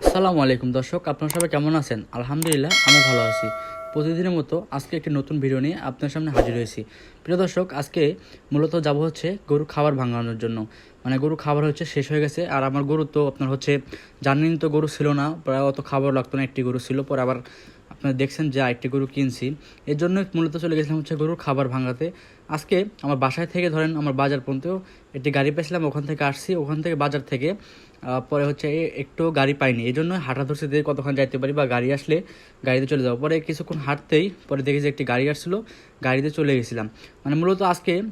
আসসালামু আলাইকুম, দর্শক, আপনারা সবাই কেমন আছেন? আলহামদুলিল্লাহ, আমি ভালো আছি। প্রতিদিনের মতো আজকে একটি নতুন ভিডিও নিয়ে আপনার সামনে হাজির হয়েছি। প্রিয় দর্শক, আজকে মূলত যাব হচ্ছে গরু খাবার ভাঙানোর জন্য। মানে গরু খাবার হচ্ছে শেষ হয়ে গেছে, আর আমার গরু তো আপনার হচ্ছে জানেন তো গরু ছিল না, প্রায় অত খাবার লাগতো না, একটি গরু ছিল, পরে আবার আপনারা দেখছেন যে আরেকটি গরু কিনছি। এর জন্য মূলত চলে গেছিলাম হচ্ছে গরুর খাবার ভাঙাতে। আজকে আমার বাসায় থেকে ধরেন আমার বাজার পর্যন্ত একটি গাড়ি পেয়েছিলাম, ওখান থেকে আসছি। ওখান থেকে বাজার থেকে পরে হচ্ছে একটু গাড়ি পাইনি। এই জন্য হাঁটা ধরছে দিয়ে কতক্ষণ যাইতে পারি বা গাড়ি আসলে গাড়িতে চলে যাব। পরে কিছুক্ষণ হাঁটতেই পরে দেখি যে একটি গাড়ি আসছিল, গাড়িতে চলে গেছিলাম। মানে মূলত আজকে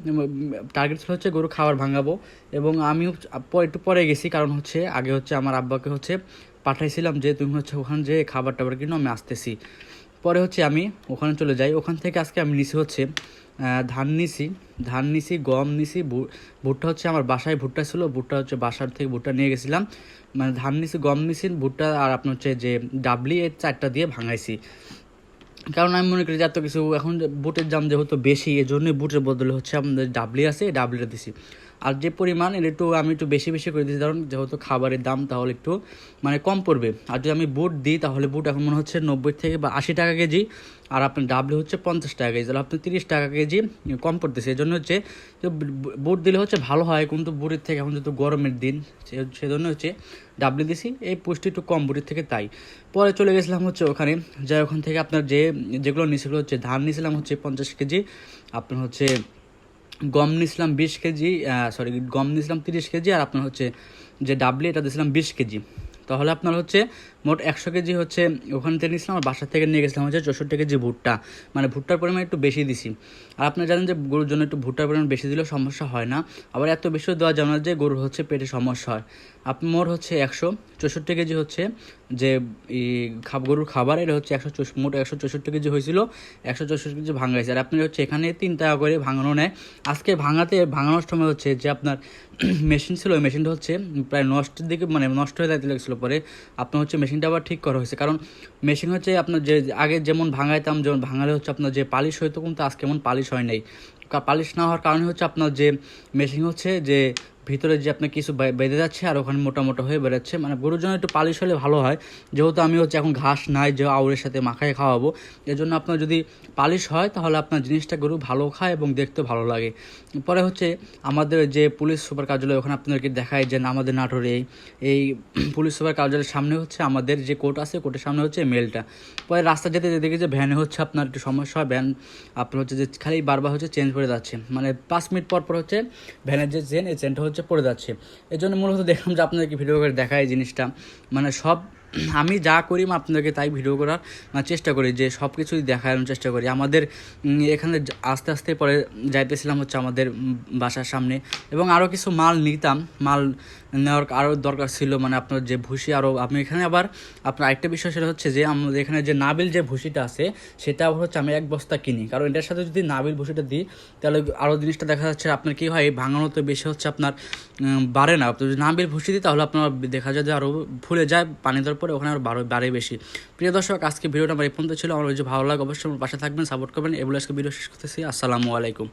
টার্গেট ছিল হচ্ছে গরু খাবার ভাঙাবো। এবং আমিও প- একটু পরে গেছি, কারণ হচ্ছে আগে হচ্ছে আমার আব্বাকে হচ্ছে পাঠাইছিলাম যে তুমি হচ্ছে ওখানে যে খাবার টাবার কিনো, আমি আসতেছি। পরে হচ্ছে আমি ওখানে চলে যাই। ওখান থেকে আজকে আমি নিছি হচ্ছে ধান নিছি। ধান নিছি, গম নিছি ভুট্টা হচ্ছে আমার বাসায় ভুট্টা ছিল, ভুট্টা হচ্ছে বাসার থেকে ভুট্টা নিয়ে গেছিলাম। মানে ধান নিছি, গম নিছি, ভুট্টা আর আপনার হচ্ছে যে ডাবলি এর চারটা দিয়ে ভাঙাইছি। কারণ আমি মনে করি যে এত কিছু, এখন বুটের দাম যেহেতু বেশি এই জন্যই বুটের বদলে হচ্ছে আমাদের ডাবলি আছে ডাবলিটা দিছি। আর যে পরিমাণ, এটা একটু আমি একটু বেশি বেশি করে দিচ্ছি কারণ যেহেতু খাবারের দাম তাহলে একটু মানে কম পড়বে। আর যদি আমি বুট দিই, তাহলে বুট এখন মনে হচ্ছে নব্বই থেকে বা আশি টাকা কেজি। আর আপনার ডাবলি হচ্ছে পঞ্চাশ টাকা কেজি। তাহলে আপনি তিরিশ টাকা কেজি কম পড়তেছে। এই জন্য হচ্ছে বুট দিলে হচ্ছে ভালো হয়, কিন্তু বুটের থেকে এখন যেহেতু গরমের দিন সেজন্য হচ্ছে ডাবলি দিছি। এই পুষ্টি একটু কম, বুটের থেকে তাই। পরে চলে গেছিলাম হচ্ছে ওখানে। যাই ওখান থেকে আপনার যে, যেগুলো নিয়েছিল হচ্ছে, ধান নিয়েছিলাম হচ্ছে পঞ্চাশ কেজি। আপনার হচ্ছে গম নিয়েছিলাম বিশ কেজি সরি গম নিয়েছিলাম তিরিশ কেজি আর আপনার হচ্ছে যে ডাবলি, এটা দিয়েছিলাম বিশ কেজি। তাহলে আপনার হচ্ছে মোট একশো কেজি হচ্ছে ওখান থেকে নিয়েছিলাম আর বাসার থেকে নিয়ে গেছিলাম হচ্ছে চৌষট্টি কেজি ভুট্টা। মানে ভুট্টার পরিমাণ একটু বেশি দিছি। আর আপনারা জানেন যে গরুর জন্য একটু ভুট্টার পরিমাণ বেশি দিলেও সমস্যা হয় না। আবার এত বেশি দেওয়া যাবে যে গরুর হচ্ছে পেটে সমস্যা হয়। আপনার মোট হচ্ছে একশো চৌষট্টি কেজি হচ্ছে যে খাব, গরুর খাবার, এটা হচ্ছে একশো মোট একশো চৌষট্টি কেজি হয়েছিল। একশো চৌষট্টি কেজি ভাঙাইছে আর আপনি হচ্ছে এখানে তিন টাকা করে ভাঙানো নেয়। আজকে ভাঙাতে, ভাঙানোর সময় হচ্ছে যে আপনার মেশিন ছিল, ওই মেশিনটা হচ্ছে প্রায় নষ্টের দিকে মানে নষ্ট হয়ে যাইতে লাগছিল। পরে আপনার হচ্ছে মেশিনটা আবার ঠিক করা হয়েছে। কারণ মেশিন হচ্ছে আপনার যে, আগে যেমন ভাঙাইতাম, যেমন ভাঙালে হচ্ছে আপনার যে পালিশ হইতো, কিন্তু আজকে এমন পালিশ হয় নাই। পালিশ না হওয়ার কারণে হচ্ছে আপনার যে মেশিন হচ্ছে যে ভিতরে যে আপনার কিছু বেঁধে যাচ্ছে আর ওখানে মোটা মোটা হয়ে বেরোচ্ছে মানে গরুর জন্য একটু পালিশ হলে ভালো হয়। যেহেতু আমি হচ্ছে এখন ঘাস নাই, যে আউরের সাথে মাখায় খাওয়াবো এর জন্য আপনার যদি পালিশ হয় তাহলে আপনার জিনিসটা গরু ভালো খায় এবং দেখতে ভালো লাগে। পরে হচ্ছে আমাদের যে পুলিশ সুপার কার্যালয়, ওখানে আপনাদেরকে দেখায় যে আমাদের নাটোরে এই- এই পুলিশ সুপার কার্যালয়ের সামনে হচ্ছে আমাদের যে কোর্ট আছে, কোর্টের সামনে হচ্ছে মেলটা। পরে রাস্তা যেতে যেতে দেখি যে ভ্যানে হচ্ছে আপনার একটু সমস্যা হয়, ভ্যান আপনার হচ্ছে যে খালি বারবার হচ্ছে চেঞ্জ করে যাচ্ছে। মানে পাঁচ মিনিট পর পর হচ্ছে ভ্যানের যে চেন, এই চেনটা হচ্ছে পড়ে যাচ্ছে। এর জন্য মূলত দেখলাম যে আপনাদেরকে ভিডিও করে দেখায় এই জিনিসটা। মানে সব আমি যা করি আমি আপনাদেরকে তাই ভিডিও করার মানে চেষ্টা করি যে সব কিছুই দেখানোর চেষ্টা করি। আমাদের এখানে আস্তে আস্তে পরে যাইতেছিলাম হচ্ছে আমাদের বাসার সামনে এবং আরও কিছু মাল নিতাম। মাল নেওয়ার আরও দরকার ছিল মানে আপনার যে ভুসি আরও আপনি এখানে আবার আপনার আরেকটা বিষয় সেটা হচ্ছে যে, আমাদের এখানে যে নাবিল যে ভুসিটা আছে, সেটা আবার হচ্ছে আমি এক বস্তা কিনি। কারণ এটার সাথে যদি নাবিল ভুসিটা দিই, তাহলে আরও জিনিসটা দেখা যাচ্ছে আপনার কী হয়, ভাঙানো তো বেশি হচ্ছে আপনার বাড়ে না। তো যদি নাবিল ভুসি দিই, তাহলে আপনার দেখা যায় যে আরও ফুলে যায়, পানি দেওয়ার পরে ওখানে আর বাড়ে বাড়ে বেশি। প্রিয় দর্শক, আজকে ভিডিওটা আমার এই পর্যন্ত ছিল। আমার ভালো লাগে, অবশ্যই আমার পাশে থাকবেন সাপোর্ট করবেন। এগুলো আজকে ভিডিও শেষ করতেছি। আসসালামু আলাইকুম।